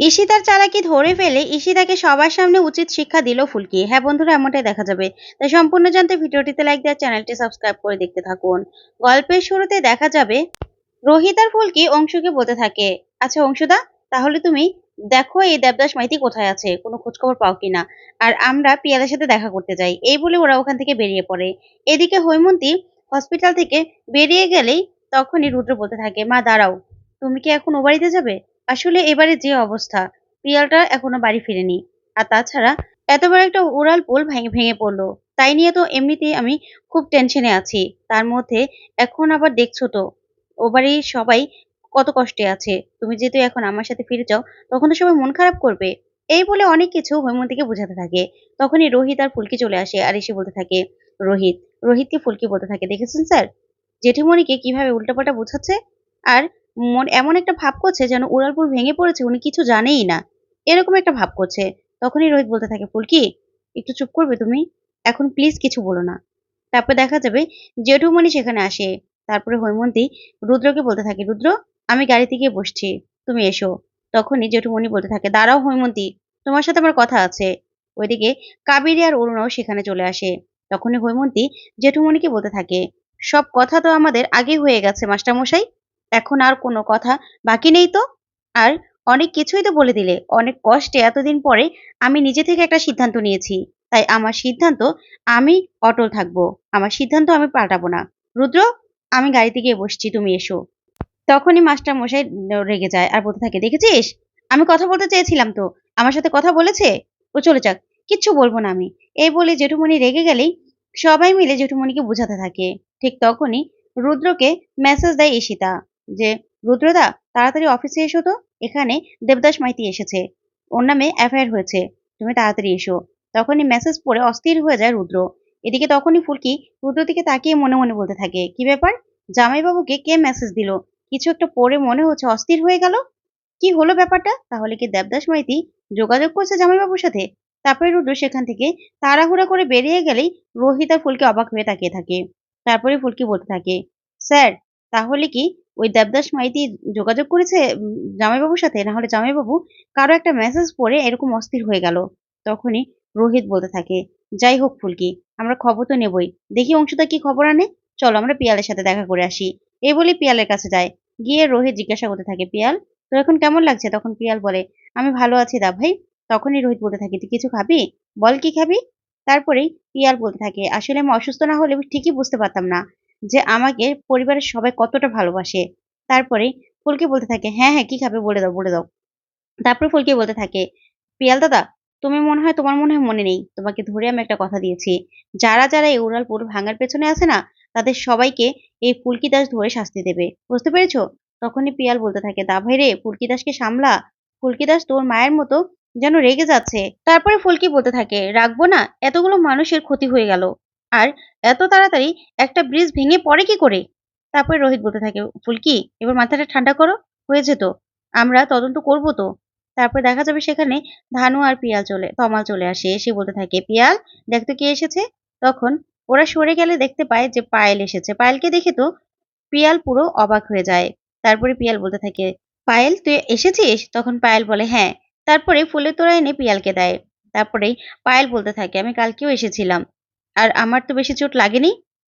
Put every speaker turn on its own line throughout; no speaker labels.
ঈশিতার চালাকি ধরে ফেলে ঈশিতাকে সবার সামনে উচিত শিক্ষা দিল ফুলকি। হ্যাঁ বন্ধুরা, এমনটাই দেখা যাবে। তাই সম্পূর্ণ জানতে ভিডিওটিতে লাইক দেওয়ার চ্যানেলটি সাবস্ক্রাইব করে দেখতে থাকুন। গল্পের শুরুতে দেখা যাবে, রোহিত আর ফুলকি অংশুকে বলতে থাকে আচ্ছা অংশুদা, তাহলে তুমি দেখো এই দেবদাস মাইতি কোথায় আছে? কোনো খোঁজখবর পাও কিনা আর আমরা পিয়ালের সাথে দেখা করতে যাই। এই বলে ওরা ওখান থেকে বেরিয়ে পড়ে। এদিকে হৈমন্তী হসপিটাল থেকে বেরিয়ে গেলেই তখনই রুদ্র বলতে থাকে, মা, দাঁড়াও, তুমি কি এখন ও বাড়িতে যাবে? আসলে এবারে যে অবস্থা, পিয়ালটা এখনও বাড়ি ফিরেনি। আর তাছাড়া এত বড় একটা উড়াল পুল ভেঙে ভেঙে পড়ল। তাই নিয়ে তো এমনিতেই আমি খুব টেনশনে আছি। তার মধ্যে এখন আবার দেখছ তো, ও বাড়ির সবাই কত কষ্টে আছে। তুমি যেহেতু এখন আমার সাথে ফিরে যাও, তখন তো সবাই মন খারাপ করবে। এই বলে অনেক কিছু হৈমন্তীকে বোঝাতে থাকে। তখনই রোহিত আর ফুলকি চলে আসে আর এসে বলতে থাকে, রোহিত, রোহিতকে ফুলকি বলতে থাকে। দেখেছেন স্যার? জেঠিমণিকে কীভাবে উল্টাপাল্টা বোঝাচ্ছে? আর মন এমন একটা ভাব করছে যেন উড়ালপুর ভেঙে পড়েছে, উনি কিছু জানেই না। এরকম একটা ভাব করছে। তখনই রোহিত বলতে থাকে, ফুলকি, একটু চুপ করবে তুমি? এখন প্লিজ কিছু বলো না। তারপর দেখা যাবে জেঠুমণি সেখানে আসে। তারপরে হৈমন্তী রুদ্রকে বলতে থাকে, রুদ্র, আমি গাড়িতে গিয়ে বসছি, তুমি এসো। তখনই জেঠুমণি বলতে থাকে, দাঁড়াও হৈমন্তী, তোমার সাথে আমার কথা আছে। ওইদিকে কাবেরী আর অরুণাও সেখানে চলে আসে। তখনই হৈমন্তী জেঠুমণিকে বলতে থাকে, সব কথা তো আমাদের আগে হয়ে গেছে, মাস্টারমশাই। এখন আর কোনো কথা বাকি নেই তো? আর অনেক কিছুই তো বলে দিলে। অনেক কষ্টে এতদিন পরে আমি নিজে থেকে একটা সিদ্ধান্ত নিয়েছি। তাই আমার সিদ্ধান্ত, আমি অটল থাকব। আমার সিদ্ধান্ত আমি পাল্টাবো না। রুদ্র, আমি গাড়িতে গিয়ে বসছি, তুমি এসো। তখনই মাস্টার মশাই রেগে যায় আর বলতে থাকে, দেখেছিস? আমি কথা বলতে চেয়েছিলাম তো। আমার সাথে কথা বলেছে? ও চলে যাক। কিচ্ছু বলব না আমি। এই বলে জেঠুমণি রেগে গেলেই সবাই মিলে জেঠুমণিকে বোঝাতে থাকে। ঠিক তখনই রুদ্রকে মেসেজ দেয় ঈশিতা। যে, রুদ্রদা, তাড়াতাড়ি অফিসে এসো তো। এখানে দেবদাস মাইতি এসেছে। ওর নামে এফআইআর হয়েছে। তুমি তাড়াতাড়ি এসো। তখনই মেসেজ পড়ে অস্থির হয়ে যায় রুদ্র। এদিকে তখনই ফুলকি রুদ্র দিকে তাকিয়ে মনে মনে বলতে থাকে, কি ব্যাপার? জামাইবাবুকে কে মেসেজ দিল? কিছু একটা পড়ে মনে হচ্ছে অস্থির হয়ে গেল? কি হলো ব্যাপারটা? তাহলে কি দেবদাস মাইতি যোগাযোগ করছে জামাইবাবুর সাথে? তারপরে রুদ্র সেখান থেকে তাড়াহুড়া করে বেরিয়ে গেলেই রোহিত আর ফুলকি অবাক হয়ে তাকিয়ে থাকে। তারপরে ফুলকি বলতে থাকে, স্যার, তাহলে কি ওই দেবদাস মাইতি যোগাযোগ করেছে জামাইবাবুর সাথে? না হলে জামাইবাবু কারও একটা মেসেজ পড়ে এরকম অস্থির হয়ে গেল। তখনই রোহিত বলতে থাকে, যাই হোক ফুলকি, আমরা খবর তো নেবই। দেখি অংশুদা কি খবর আনে? চলো আমরা পিয়ালের সাথে দেখা করে আসি। এই বলে পিয়ালের কাছে যায়। গিয়ে রোহিত জিজ্ঞাসা করতে থাকে, পিয়াল, তোর এখন কেমন লাগছে? তখন পিয়াল বলে, আমি ভালো আছি দা ভাই। তখনই রোহিত বলতে থাকে, তুই কিছু খাবি? বল কি খাবি? তারপরেই পিয়াল বলতে থাকে, আসলে আমি অসুস্থ না হলে ঠিকই বুঝতে পারতাম না। যে আমাকে পরিবারের সবাই কতটা ভালোবাসে। তারপরে ফুলকে বলতে থাকে হ্যাঁ হ্যাঁ কি খাবে বলে দাও বলে দাও। তারপরে ফুলকে বলতে থাকে, পিয়াল দাদা, তুমি মনে হয় তোমার মনে হয় মনে নেই। তোমাকে ধরে আমি একটা কথা দিয়েছি। যারা যারা এই উড়ালপুর ভাঙার পেছনে আছে না, তাদের সবাইকে এই ফুলকি দাস ধরে শাস্তি দেবে। বুঝতে পেরেছ? তখনই পিয়াল বলতে থাকে, দা ভাই রে, ফুলকি দাসকে সামলা। ফুলকি দাস তোর মায়ের মতো যেন রেগে যাচ্ছে। তারপরে ফুলকি বলতে থাকে, রাখব না, এতগুলো মানুষের ক্ষতি হয়ে গেল। আর এত তাড়াতাড়ি একটা ব্রিজ ভেঙে পড়ে কি করে? তারপরে রোহিত বলতে থাকে, ফুলকি, এবার মাথাটা ঠান্ডা করো হয়েছে তো আমরা তদন্ত করব তো? তারপরে দেখা যাবে সেখানে ধানু আর পিয়াল চলে, তমাল চলে আসে। এসে বলতে থাকে, পিয়াল দেখতো কে এসেছে? তখন ওরা সরে গেলে দেখতে পায় যে পায়েল এসেছে। পায়েলকে দেখে তো পিয়াল পুরো অবাক হয়ে যায়। তারপরে পিয়াল বলতে থাকে, পায়েল, তুই এসেছিস? তখন পায়েল বলে হ্যাঁ। তারপরে ফুলের তোড়া এনে পিয়ালকে দেয়। তারপরেই পায়েল বলতে থাকে, আমি কালকেও এসেছিলাম। আর আমার তো বেশি চোট লাগেনি।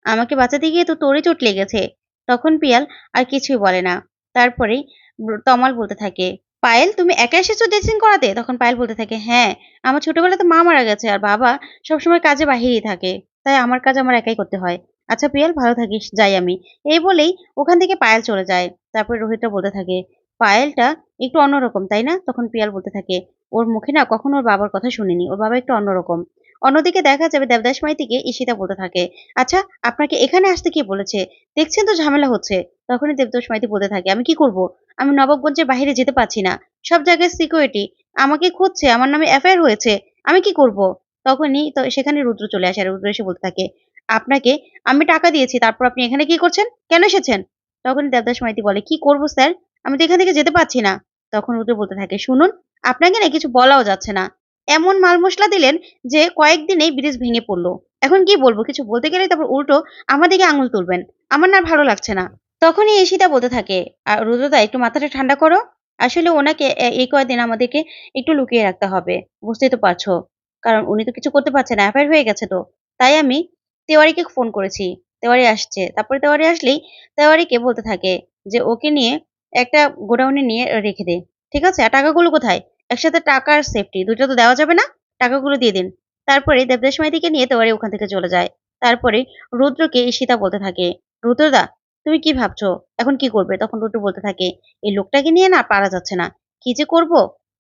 আমাকে বাঁচাতে গিয়ে তো তোরই চোট লেগেছে। তখন পিয়াল আর কিছুই বলে না। তারপরেই তমাল বলতে থাকে, পায়েল, তুমি একা এসেছ ড্রেসিং করাতে? তখন পায়েল বলতে থাকে হ্যাঁ আমার ছোটবেলাতে মা মারা গেছে আর বাবা সবসময় কাজে বাহিরেই থাকে। তাই আমার কাজ আমার একাই করতে হয়। আচ্ছা পিয়াল, ভালো থাকিস, যাই আমি। এই বলেই ওখান থেকে পায়েল চলে যায়। তারপরে রোহিতটা বলতে থাকে, পায়েলটা একটু অন্যরকম, তাই না? তখন পিয়াল বলতে থাকে, ওর মুখে না কখনো ওর বাবার কথা শুনিনি। ওর বাবা একটু অন্যরকম। অন্যদিকে দেখা যাবে দেবদাস মাইতিকে ঈশিতা বলতে থাকে আচ্ছা আপনাকে এখানে আসতে কে বলেছে? দেখছেন তো ঝামেলা হচ্ছে। তখনই দেবদাস মাইতি বলতে থাকে, আমি কি করব? আমি নবাবগঞ্জের বাইরে যেতে পারছি না। সব জায়গায় সিকিউরিটি আমাকে খুঁজছে, আমার নামে এফআইআর হয়েছে। আমি কি করব? তখনই তো সেখানে রুদ্র চলে আসে রুদ্র এসে বলতে থাকে, আপনাকে আমি টাকা দিয়েছি, তারপর আপনি এখানে কি করছেন? কেন এসেছেন? তখন দেবদাস মাইতি বলে, কি করব স্যার? আমি তো এখান থেকে যেতে পারছি না। তখন রুদ্র বলতে থাকে, শুনুন, আপনাকে না কিছু বলাও যাচ্ছে না। এমন মাল মশলা দিলেন যে কয়েকদিনেই ব্রিজ ভেঙে পড়ল। এখন কি বলব, কিছু বলতে গেলে তারপর উল্টো আমার দিকে আঙুল তুলবেন। আমার না ভালো লাগছে না। তখনই এসিটা বলতে থাকে, আর রুদ্রদা, একটু মাথাটা ঠান্ডা করো। আসলে ওনাকে এই কয়দিন আমাদেরকে একটু লুকিয়ে রাখতে হবে। বুঝতেই তো পারছ। কারণ উনি তো কিছু করতে পারছে না অ্যাফায়ার হয়ে গেছে তো। তাই আমি তেওয়ারিকে ফোন করেছি। তেওয়ারি আসছে। তারপরে তেওয়ারি আসলেই তেওয়ারিকে বলতে থাকে যে, ওকে নিয়ে একটা গোডাউনে নিয়ে রেখে দে। ঠিক আছে? আর টাকাগুলো কোথায়? একসাথে টাকার সেফটি দুটো তো দেওয়া যাবে না। টাকাগুলো দিয়ে দিন। তারপরে দেবদাস মাইতিকে নিয়ে তেওয়ারি ওখান থেকে চলে যায়। তারপরে রুদ্রকে ঈশিতা বলতে থাকে, রুদ্রদা, তুমি কি ভাবছ? এখন কি করবে? তখন রুদ্র বলতে থাকে, এই লোকটাকে নিয়ে না পারা যাচ্ছে না। কি যে করব?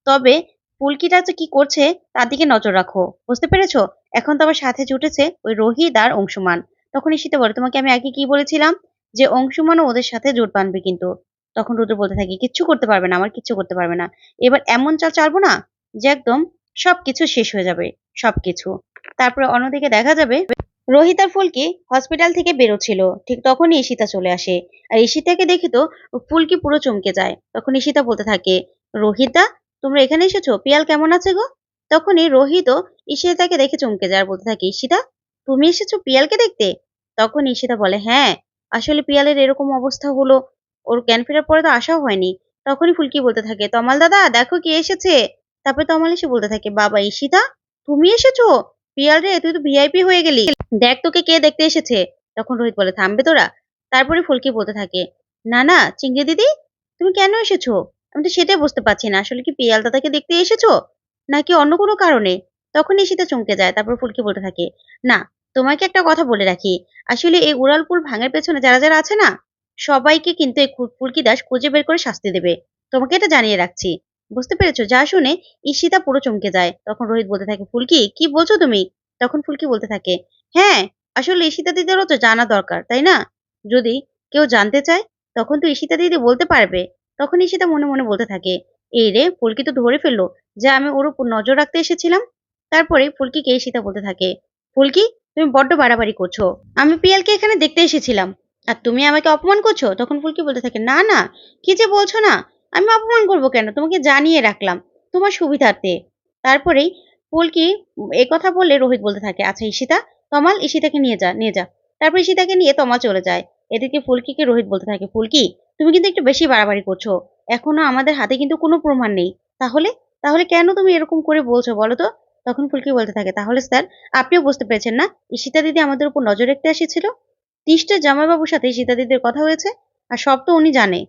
তবে পুলকিটা যে কি করছে, তার দিকে নজর রাখো। বুঝতে পেরেছ? এখন তো আমার সাথে জুটেছে ওই রোহিত আর অংশুমান। তখন ঈশিতা বলে, তোমাকে আমি আগে কি বলেছিলাম? যে অংশুমানও ওদের সাথে জোট বাঁধবে কিন্তু। তখন রুদ্র বলতে থাকে, কিচ্ছু করতে পারবে না, আমার কিচ্ছু করতে পারবে না। এবার এমন চাল চালবো না যে একদম সবকিছু শেষ হয়ে যাবে, সবকিছু। তারপরে অন্যদিকে দেখা যাবে রোহিত আর ফুলকি হসপিটাল থেকে বেরোচ্ছিল। ঠিক তখনই ঈশিতা চলে আসে। আর ঈশিতাকে দেখে তো ফুলকি পুরো চমকে যায়। তখন ঈশিতা বলতে থাকে, রোহিতা, তোমরা এখানে এসেছ? পিয়াল কেমন আছে গো? তখনই রোহিতও ঈশিতাকে দেখে চমকে যায় আর বলতে থাকে, ঈশিতা, তুমি এসেছ পিয়ালকে দেখতে? তখন ঈশিতা বলে হ্যাঁ আসলে পিয়ালের এরকম অবস্থা হলো। ওর জ্ঞান ফেরার পরে তো আসাও হয়নি। তখনই ফুলকি বলতে থাকে, তমাল দাদা, দেখো কি এসেছে? তারপরে তমাল এসে বলতে থাকে, বাবা, ঈশিতা, তুমি এসেছ? পিয়াল রে, তুই তো ভিআইপি হয়ে গেলি। দেখ তোকে কে দেখতে এসেছে। তখন রোহিত বলে, থামবে তোরা? তারপরে ফুলকি বলতে থাকে, না না, চিংড়ি দিদি, তুমি কেন এসেছ? আমি তো সেটাই বুঝতে পারছি না। আসলে কি পিয়াল দাদাকে দেখতে এসেছ? নাকি অন্য কোনো কারণে? তখন ঈশিতা চমকে যায়। তারপর ফুলকি বলতে থাকে, না, তোমাকে একটা কথা বলে রাখি। আসলে এই উড়ালপুল ভাঙের পেছনে যারা যারা আছে না সবাইকে কিন্তু এই ফুলকি দাস খুঁজে বের করে শাস্তি দেবে। তোমাকে এটা জানিয়ে রাখছি। বুঝতে পেরেছ? যা শুনে ঈশিতা পুরো চমকে যায়। তখন রোহিত বলতে থাকে ফুলকি কি বলছো তুমি? তখন ফুলকি বলতে থাকে হ্যাঁ আসলে ঈশিতা দিদিরও তো জানা দরকার, তাই না? যদি কেউ জানতে চায়, তখন তো ঈশিতা দিদি বলতে পারবে। তখন ঈশিতা মনে মনে বলতে থাকে, এই রে ফুলকি তো ধরে ফেলল যে আমি ওর উপর নজর রাখতে এসেছিলাম। তারপরে ফুলকিকে ঈশিতা বলতে থাকে ফুলকি তুমি বড্ড বাড়াবাড়ি করছ। আমি পিয়ালকে এখানে দেখতে এসেছিলাম। আর তুমি আমাকে অপমান করছ? তখন ফুলকি বলতে থাকে, না না, কি যে বলছো না? আমি অপমান করব কেন? তোমাকে জানিয়ে রাখলাম, তোমার সুবিধার্থে। তারপরেই ফুলকি এ কথা বললে রোহিত বলতে থাকে আচ্ছা ঈশিতা, তমাল ঈশিতাকে নিয়ে যা নিয়ে যা। তারপর ঈশিতাকে নিয়ে তমাল চলে যায়। এদিকে ফুলকিকে রোহিত বলতে থাকে, ফুলকি, তুমি কিন্তু একটু বেশি বাড়াবাড়ি করছ। এখনও আমাদের হাতে কিন্তু কোনো প্রমাণ নেই। তাহলে তাহলে কেন তুমি এরকম করে বলছো বলো তো? তখন ফুলকি বলতে থাকে, তাহলে স্যার, আপনিও বুঝতে পেরেছেন না? ঈশিতা দিদি আমাদের উপর নজর রাখতে এসেছিল? তিষ্টের জামাইবাবুর সাথে সীতাদিদের কথা হয়েছে, আর সব তো উনি জানে।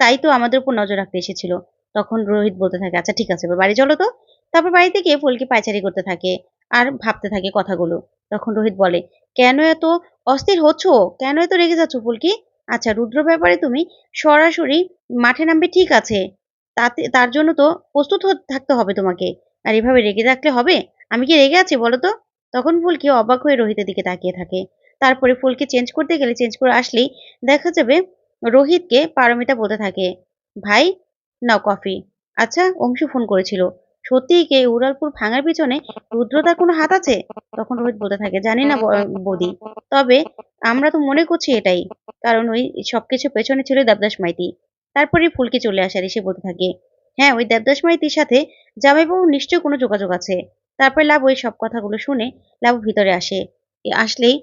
তাই তো আমাদের উপর নজর রাখতে এসেছিল। তখন রোহিত বলতে থাকে আচ্ছা ঠিক আছে, এবার বাড়ি চলো তো। তারপর বাড়িতে গিয়ে ফুলকি পায়চারি করতে থাকে আর ভাবতে থাকে কথাগুলো। তখন রোহিত বলে, কেন এত অস্থির হচ্ছ? কেন এত রেগে যাচ্ছ ফুলকি? আচ্ছা রুদ্র ব্যাপারে তুমি সরাসরি মাঠে নামবে ঠিক আছে। তাতে, তার জন্য তো প্রস্তুত থাকতে হবে তোমাকে। আর এভাবে রেগে থাকলে হবে? আমি কি রেগে আছি বলো তো? তখন ফুলকি অবাক হয়ে রোহিতের দিকে তাকিয়ে থাকে। তারপরে ফুলকে চেঞ্জ করতে গেলে চেঞ্জ করে আসলেই দেখা যাবে রোহিতকে পারমিতা বলতে থাকে, ভাই, নাও কফি আচ্ছা অংশু ফোন করেছিল। সত্যিই কে উড়ালপুর ভাঙার পিছনে রুদ্রতার কোনো হাত আছে? তখন রোহিত বলতে থাকে, জানি না বৌদি। তবে আমরা তো মনে করছি এটাই, কারণ ওই সবকিছু পেছনে ছিল দেবদাস মাইতি। তারপরে ফুলকে চলে আসে এসে বলতে থাকে হ্যাঁ ওই দেবদাস মাইতির সাথে জামাইবাবু নিশ্চয়ই কোনো যোগাযোগ আছে। তারপরে লাভ ওই সব কথাগুলো শুনে লাভ ভিতরে আসে। আসলেই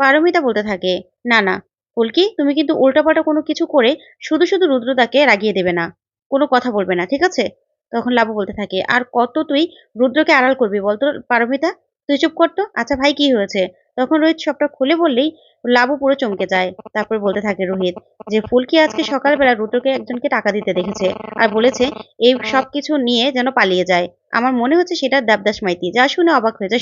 পারমিতা বলতে থাকে, না না ফুলকি তুমি কিন্তু উল্টাপাল্টা কোনো কিছু করে শুধু শুধু রুদ্রদাকে রাগিয়ে দেবে না, কোনো কথা বলবে না, ঠিক আছে? তখন লাবু বলতে থাকে, আর কত তুই রুদ্রকে আড়াল করবি বলতো পারমিতা? তুই চুপ করতো আচ্ছা ভাই কি হয়েছে? তখন রোহিত সবটা খুলে বললেই লাবু পুরো চমকে যায়। তারপর বলতে থাকে রোহিত যে ফুলকি আজকে সকালবেলা রুদ্রকে একজনকে টাকা দিতে দেখেছে আর বলেছে এই সব কিছু নিয়ে যেন পালিয়ে যায়। আমার মনে হচ্ছে সেটা দেবদাস মাইতি, যা শুনে অবাক হয়ে যায়